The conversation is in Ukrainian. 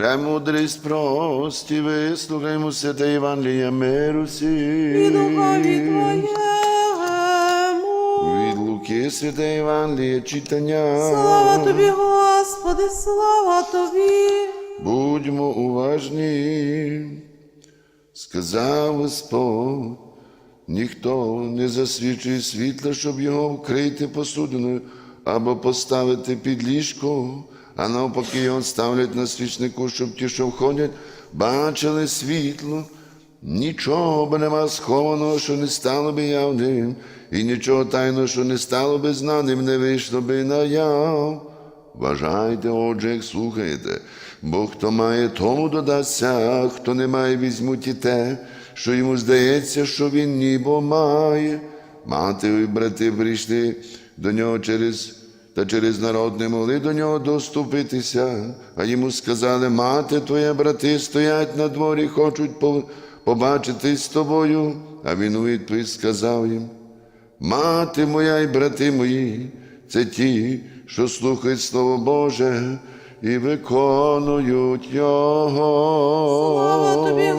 Премудрість прості, вислухаймо святе Євангелія миру І духові Твоєму. Від Луки святе Євангеліє читання. Слава Тобі, Господи, слава Тобі. Будьмо уважні, сказав Господь, ніхто не засвічує світла, щоб його вкрити посудиною або поставити під ліжко, а навпаки його ставлять на свічнику, щоб ті, що входять, бачили світло. Нічого би нема схованого, що не стало би явним, і нічого тайного, що не стало би знаним, не вийшло би наяв. Вважайте, отже, як слухаєте, бо хто має, тому додасться, хто не має, візьмуть і те, що йому здається, що він ніби має. Мати і брати прийшли до нього через та через народ не могли до нього доступитися, а йому сказали, мати твоя, брати стоять на дворі, хочуть по- побачитись з тобою. А він у відповідь сказав їм, Мати моя і брати мої, це ті, що слухають Слово Боже і виконують його. Слава Тобі,